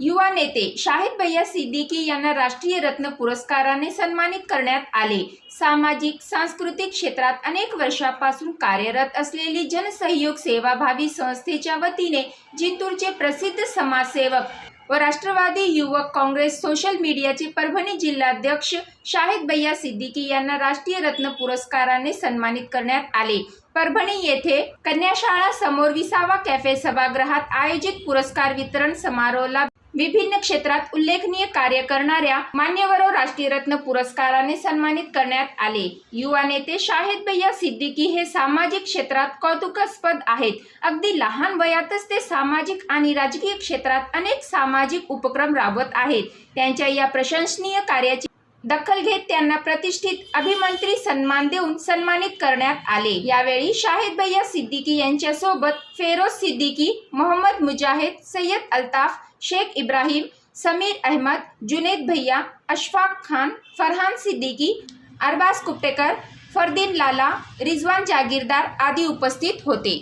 युवा नेते शाहिद भैया सिद्दीकी यांना राष्ट्रीय रत्न पुरस्काराने सन्मानित करण्यात आले. सामाजिक सांस्कृतिक क्षेत्रात अनेक वर्षापासून कार्यरत असलेली जनसहयोग सेवाभावी संस्थेच्या वतीने जिंतूरचे प्रसिद्ध समाजसेवक व राष्ट्रवादी युवक काँग्रेस सोशल मीडियाचे परभणी जिल्हाध्यक्ष शाहिद भैया सिद्दीकी यांना राष्ट्रीय रत्न पुरस्काराने सन्मानित करण्यात आले. परभणी येथे कन्याशाळा समोर विसावा कॅफे सभागृहात आयोजित पुरस्कार वितरण समारोहाला विभिन्न क्षेत्रात उल्लेखनीय कार्य करणाऱ्या मान्यवर राष्ट्रीय रत्न पुरस्काराने सन्मानित करण्यात आले. युवा नेते शाहिद भैया सिद्दीकी हे सामाजिक क्षेत्रात कौतुकास्पद आहेत. अगदी लहान वयातच ते सामाजिक आणि राजकीय क्षेत्रात अनेक सामाजिक उपक्रम राबवत आहेत. त्यांच्या या प्रशंसनीय कार्याची दखल घेत त्यांना प्रतिष्ठित अभिमंत्री सन्मान देऊन सन्मानित करण्यात आले. यावेळी शाहिद भैया सिद्दीकी यांच्यासोबत फेरोज सिद्दीकी मोहम्मद मुजाहिद सय्यद अल्ताफ शेख इब्राहिम समीर अहमद जुनेद भैया अशफाक खान फरहान सिद्दीकी अरबाज कुप्टेकर फरदीन लाला रिजवान जागीरदार आदी उपस्थित होते.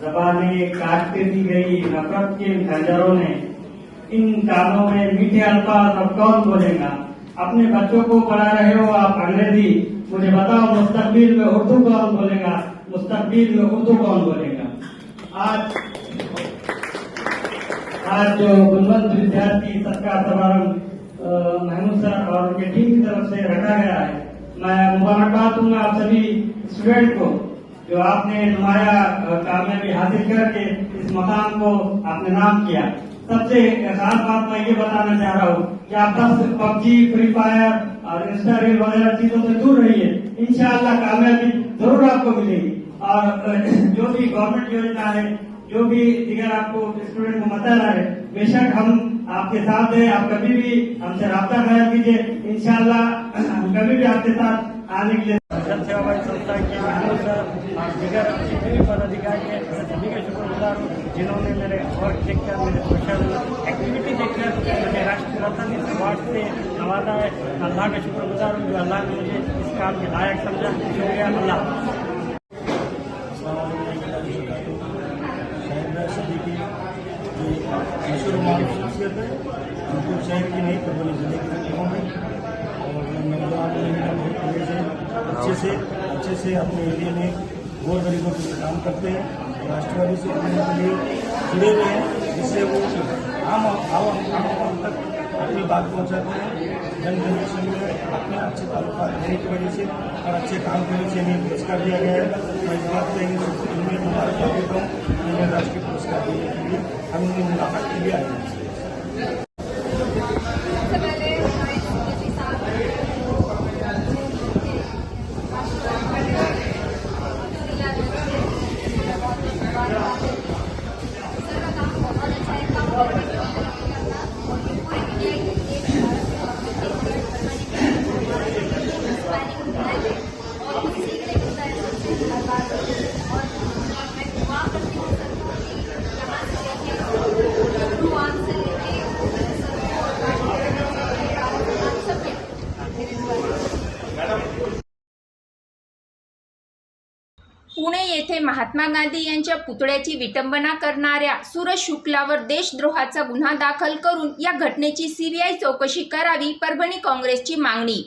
जबाने काटते दी गई नफरत के खंजरों ने इन कानों में मीठे अल्फाज अब कौन बोलेगा? अपने बच्चों को पढ़ा रहे हो आप अंग्रेजी। मुझे बताओ मुस्तकबिल में उर्दू कौन बोलेगा? मुस्तकबिल में उर्दू कौन बोलेगा? आज आज जो गुणवंत विद्यार्थी सत्कार समारंभ महमूद सर और उनके टीम की तरफ से रखा गया है। मैं मुबारकबाद दूंगा आप सभी स्टूडेंट को जो आपने नुमाया कामयाबी हासिल करके इस मकाम को आपने नाम किया। सबसे खास बात मैं ये बताना चाह रहा हूँ कि आप बस पबजी फ्री फायर और इंस्टा रील वगैरह चीज़ों से दूर रहिए। इंशाल्लाह कामयाबी ज़रूर आपको मिलेगी। और, जो भी गवर्नमेंट योजना है, जो भी दिगर आपको स्टूडेंट को बताना है, बेशक हम आपके साथ हैं, आप कभी भी हमसे रब्ता कायम कीजिए। इंशाल्लाह हम कभी भी आपके साथ आने के लिए जनसेवाभावी संस्था के महमूद सर और दिगर सभी पदाधिकारी हैं मैं सभी का शुक्रगुजार हूँ जिन्होंने मेरे वर्क देखकर मेरे सोशल एक्टिविटी देखकर मुझे राष्ट्रीय रत्न इस अवार्ड नवाजा है। अल्लाह का शुक्रगुजार हूँ। जो अल्लाह ने मुझे इस काम के लायक समझा। शुक्रिया, अल्लाह। शख्सियत है शहर की नहीं परवली ज़िले की तकलीफों में और मेरा बहुत अच्छे से अच्छे से अपने एरिया में गौर गरीबों के काम करते हैं राष्ट्रवादी से जुड़ने के लिए जुड़े हुए हैं जिससे वो आम आम तक अपनी बात पहुंचाते हैं जन जनरेशन में अपने अच्छे तालुका रहने की वजह से और अच्छे काम के वजह से इन्हें पुरस्कार दिया गया है। मैं इस बात से इनमें मुबारकबाद देता हूँ कि इन्हें राष्ट्रीय पुरस्कार देने के लिए हम उन्हें मुलाकात के लिए आए हैं। महात्मा गांधी यांच्या पुतळ्याची विटंबना करणाऱ्या सूरज शुक्लावर देशद्रोहाचा गुन्हा दाखल करून या घटनेची सीबीआय चौकशी करावी परभणी काँग्रेसची मागणी.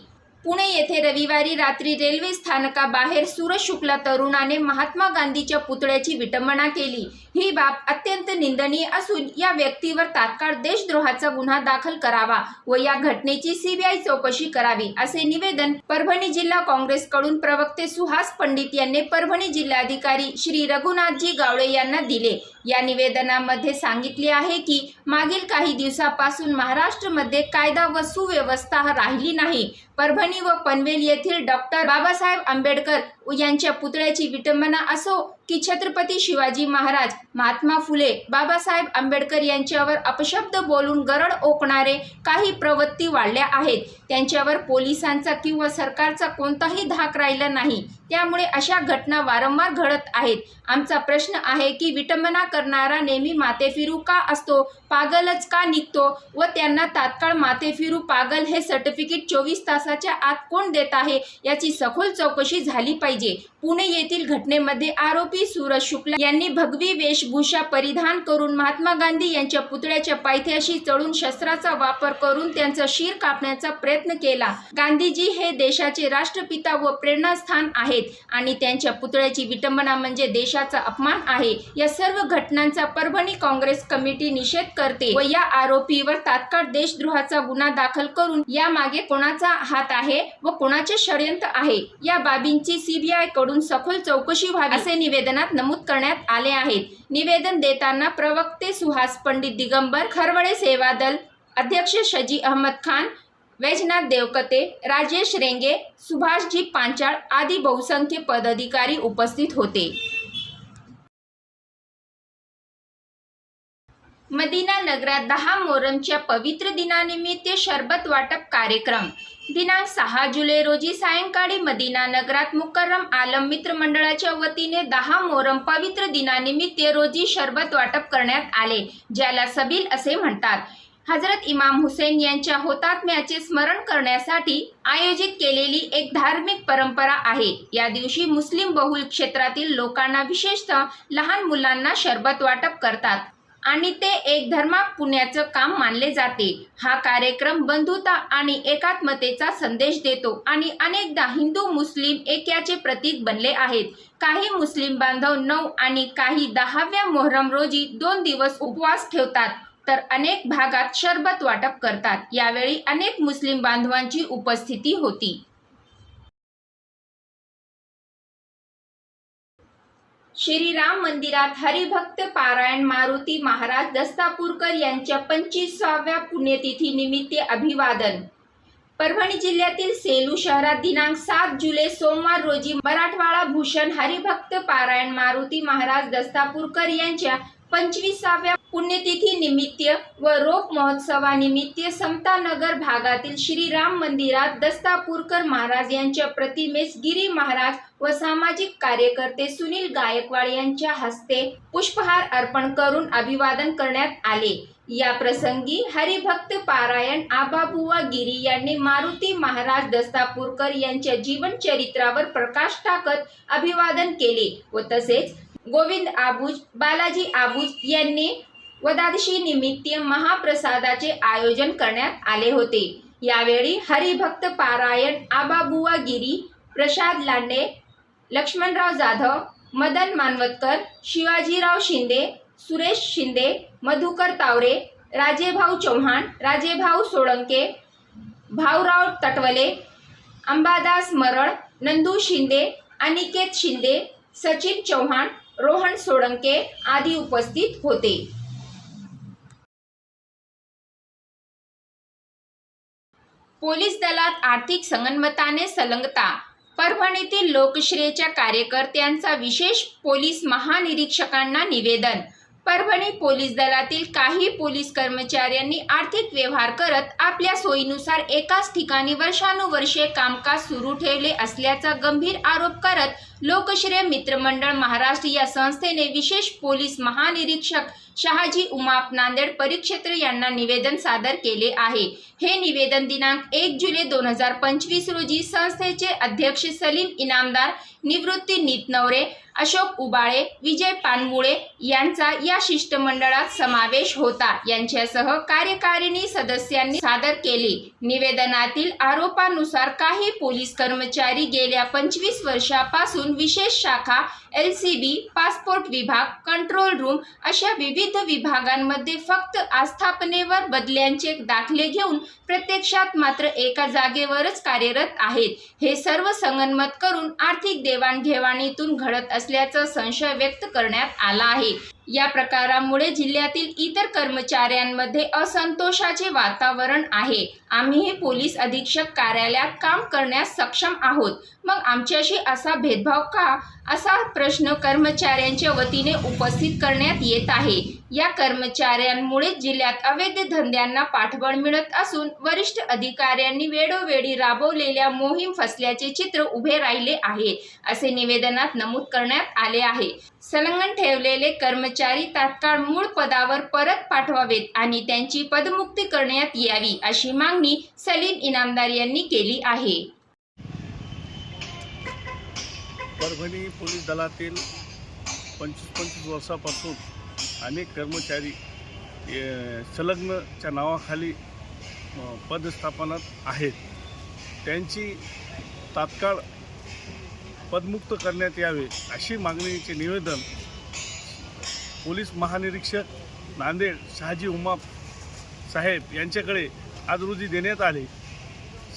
पुणे येथे रविवारी रात्री रेल्वे स्थानकाबाहेर सूरज शुक्ला तरुणाने महात्मा गांधीच्या पुतळ्याची विटंबना केली. ही बाब अत्यंत निंदनीय असून या व्यक्तीवर तात्काळ देशद्रोहाचा गुन्हा दाखल करावा व या घटनेची सीबीआय चौकशी करावी असे निवेदन परभणी जिल्हा काँग्रेसकडून प्रवक्ते सुहास पंडित यांनी परभणी जिल्हाधिकारी श्री रघुनाथजी गावडे यांना दिले. या निवेदनामध्ये सांगितले आहे की मागील काही दिवसापासून महाराष्ट्रमध्ये कायदा व सुव्यवस्था राहिली नाही. परभणी व पनवेल येथील डॉक्टर बाबासाहेब आंबेडकर यांच्या पुतळ्याची विटंबना असो की छत्रपती शिवाजी महाराज महात्मा फुले बाबासाहेब आंबेडकर यांच्यावर अपशब्द बोलून गरड ओकणारे काही प्रवृत्ती वाढल्या आहेत. त्यांच्यावर पोलिसांचा किंवा सरकारचा कोणताही धाक राहिला नाही. त्यामुळे अशा घटना वारंवार घडत आहेत. आमचा प्रश्न आहे की विटंबना करणारा नेहमी माथेफिरू का असतो? पागलच का निघतो? व त्यांना तात्काळ माथेफिरू पागल हे सर्टिफिकेट चोवीस तासाच्या आत कोण देत आहे? याची सखोल चौकशी झाली पाहिजे. पुणे येथील घटनेमध्ये आरोपी सूरज शुक्ला यांनी भगवी वेशभूषा परिधान करून महात्मा गांधी यांच्या पुतळ्याच्या पायथ्याशी चढून शस्त्राचा वापर करून त्यांचा शिर कापण्याचा प्रयत्न केला. गांधीजी हे देशाचे राष्ट्रपिता व प्रेरणास्थान आहेत आणि त्यांच्या पुतळ्याची विटंबना म्हणजे देशाचा अपमान आहे. या सर्व घटनांचा परभणी काँग्रेस कमिटी निषेध करते व या आरोपीवर तात्काळ देशद्रोहाचा गुन्हा दाखल करून यामागे कोणाचा हात आहे व कोणाचे षडयंत्र आहे या बाबींची सीबीआयकडून सखोल चौकशी व्हावी असे निवेदन निवेदनात नमूद करण्यात आले आहेत. निवेदन देताना प्रवक्ते सुहास पंडित दिगंबर खरवडे सेवा दल अध्यक्ष शजी अहमद खान वैजनाथ देवकते राजेश रेंगे सुभाषजी पांचाळ आदी बहुसंख्य पदाधिकारी उपस्थित होते. मदिना नगरात दहा मोहरमच्या पवित्र दिनानिमित्त शरबत वाटप कार्यक्रम. दिनांक सहा जुलै रोजी सायंकाळी मदिना नगरात मुकर्रम आलम मित्र मंडळाच्या वतीने दहा मोहरम पवित्र दिनानिमित्त रोजी शरबत वाटप करण्यात आले ज्याला सबील असे म्हणतात. हजरत इमाम हुसेन यांच्या होतात्म्याचे स्मरण करण्यासाठी आयोजित केलेली एक धार्मिक परंपरा आहे. या दिवशी मुस्लिम बहुल क्षेत्रातील लोकांना विशेषतः लहान मुलांना शरबत वाटप करतात. आणि ते एक धर्मा पुण्याचं काम मानले जाते. हा कार्यक्रम बंधुता आणि एकात्मतेचा संदेश देतो आणि अनेकदा हिंदू मुस्लिम एक्याचे प्रतीक बनले आहेत. काही मुस्लिम बांधव नऊ आणि काही दहाव्या मोहरम रोजी दोन दिवस उपवास ठेवतात तर अनेक भागात शरबत वाटप करतात. यावेळी अनेक मुस्लिम बांधवांची उपस्थिती होती. श्रीराम मंदिरात हरिभक्त पारायण मारुती महाराज दस्तापूरकर यांच्या पंचवीसाव्या पुण्यतिथी निमित्त अभिवादन. परभणी जिल्ह्यातील सेलू शहरात दिनांक सात जुलै सोमवार रोजी मराठवाडा भूषण हरिभक्त पारायण मारुती महाराज दस्तापूरकर यांच्या पंचवीसाव्या पुण्यतिथी निमित्त व रोप महोत्सवानिमित्त समतानगर भागातील श्रीराम मंदिरात दस्तापूरकर महाराज यांच्या प्रतिमेस गिरी महाराज व सामाजिक कार्यकर्ते सुनील गायकवाड यांच्या हस्ते पुष्पहार अर्पण करून अभिवादन करण्यात आले. या प्रसंगी हरिभक्त पारायण आबाबुवा गिरी यांनी मारुती महाराज दस्तापूरकर यांच्या जीवनचरित्रावर प्रकाश टाकत अभिवादन केले व तसेच गोविंद आबूज बालाजी आबूज यांनी वदादशी निमित्त महाप्रसादाचे आयोजन करण्यात आले होते. यावेळी हरिभक्त पारायण आबाबुवा गिरी प्रसाद लांडे लक्ष्मणराव जाधव मदन मानवतकर शिवाजीराव शिंदे सुरेश शिंदे मधुकर तावरे राजेभाऊ चव्हाण राजेभाऊ सोळंके भाऊराव तटवले अंबादास मरळ नंदू शिंदे अनिकेत शिंदे सचिन चव्हाण रोहन सोळंके आदी उपस्थित होते. पोलीस दलात आर्थिक संगनमताने संलग्नता परभणीतील लोकश्रेयच्या कार्यकर्त्यांचा विशेष पोलीस महानिरीक्षकांना निवेदन. परभणी पोलीस दलातील काही पोलीस कर्मचाऱ्यांनी आर्थिक व्यवहार करत आपल्या सोयीनुसार एकाच ठिकाणी वर्षानुवर्षे कामकाज सुरू ठेवले असल्याचा गंभीर आरोप करत लोकश्रेय मित्रमंडळ महाराष्ट्र या संस्थेने विशेष पोलीस महानिरीक्षक शहाजी उमाप नांदेड परिक्षेत्र यांना निवेदन सादर केले आहे. हे निवेदन दिनांक एक जुलै दोन हजार पंचवीस रोजी संस्थेचे अध्यक्ष सलीम इनामदार निवृत्ती नीतनवरे अशोक उबाळे विजय पानमुळे यांचा या शिष्टमंडळात समावेश होता. यांच्यासह कार्यकारिणी सदस्यांनी सादर केले. निवेदनातील आरोपानुसार काही पोलीस कर्मचारी गेल्या पंचवीस वर्षापासून विशेष शाखा एल सी बी पासपोर्ट विभाग कंट्रोल रूम अशा विविध विभागांमध्ये फक्त आस्थापनेवर बदल्यांचे दाखले घेऊन प्रत्यक्षात मात्र एका जागेवरच कार्यरत आहेत. हे सर्व संगनमत करून आर्थिक देवाणघेवाणीतून घडत असल्याचा संशय व्यक्त करण्यात आला आहे. या प्रकारामुळे जिल्ह्यातील इतर कर्मचाऱ्यांमध्ये असंतोषाचे वातावरण आहे. आम्ही पोलीस अधीक्षक कार्यालयात काम करण्यास सक्षम आहोत. मग आमच्याशी असा भेदभाव का? असा प्रश्न कर्मचाऱ्यांच्या वतीने उपस्थित करण्यात येत आहे. या कर्मचाऱ्यांमुळे जिल्ह्यात अवैध धंद्यांना पाठबळ मिळत असून वरिष्ठ अधिकाऱ्यांनी वेळोवेळी राबवलेल्या मोहीम फसल्याचे चित्र उभे राहिले आहे असे निवेदनात नमूद करण्यात आले आहे. संलग्न ठेवलेले कर्मचारी तात्काळ मूळ पदावर परत पाठवावेत आणि त्यांची पदमुक्ती करण्यात यावी अशी मागणी सलीम इनामदार यांनी केली आहे. परभणी पोलीस दलातील पंचवीस पंचवीस वर्षापासून अनेक कर्मचारी संलग्नच्या नावाखाली पदस्थापनात आहेत. त्यांची तात्काळ पदमुक्त करण्यात यावे अशी मागणीचे निवेदन पोलीस महानिरीक्षक नांदेड शहाजी उमाप साहेब यांच्याकडे आज रोजी देण्यात आले.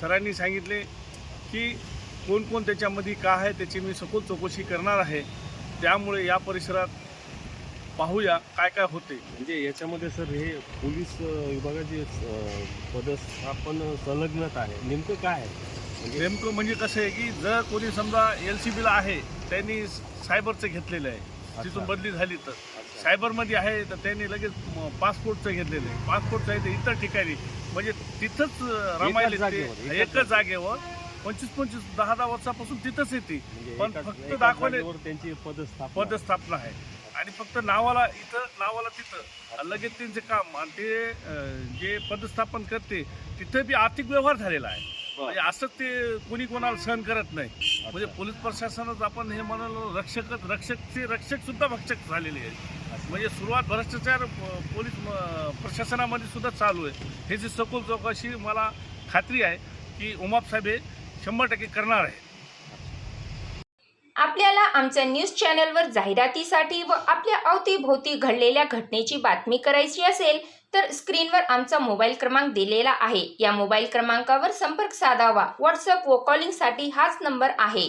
सरांनी सांगितले की कोण कोण त्याच्यामध्ये का आहे त्याची मी सखोल चौकशी करणार आहे. त्यामुळे या परिसरात पाहूया काय काय होते. म्हणजे याच्यामध्ये सर हे पोलीस विभागाचे पदस्थापन संलग्नत आहे. नेमकं काय आहे? म्हणजे नेमकं म्हणजे कसं आहे की जर कोणी समजा एल सी बीला आहे त्यांनी सायबरचं घेतलेलं आहे. तिथून बदली झाली तर. सायबरमध्ये आहे तर त्यांनी लगेच पासपोर्टचं घेतलेलं आहे. पासपोर्टचं आहे तर इतर ठिकाणी. म्हणजे तिथंच रमायले जागेवर, एकाच एकच जागेवर. पंचवीस पंचवीस दहा दहा वर्षापासून तिथंच येते. म्हणजे पण एकाच- फक्त एकाच दाखवले जागेवर त्यांची पदस्थापना. पदस्थापना आहे. आणि फक्त नावाला इथं नावाला तिथं. आणि लगेच त्यांचे काम. आणि ते अं, जे पदस्थापन करते तिथे बी आर्थिक व्यवहार झालेला आहे. म्हणजे असंच ते कोणी कोणाला सहन करत नाही. म्हणजे पोलीस प्रशासनात आपण हे म्हणालो रक्षकच रक्षकचे रक्षक सुद्धा भक्षक झालेले आहेत म्हणजे सुरुवात भ्रष्टाचार पोलीस प्रशासनामध्ये सुद्धा चालू आहे. हे जी सखोल चौकशी मला खात्री आहे की उमाप साहेब हे शंभर टक्के करणार आहे आपल्याला आमच्या न्यूज चॅनलवर जाहिरातीसाठी व आपल्या अवतीभोवती घडलेल्या घटनेची बातमी करायची असेल तर स्क्रीनवर आमचा मोबाईल क्रमांक दिलेला आहे. या मोबाईल क्रमांकावर संपर्क साधावा. व्हॉट्सअप व कॉलिंगसाठी हाच नंबर आहे.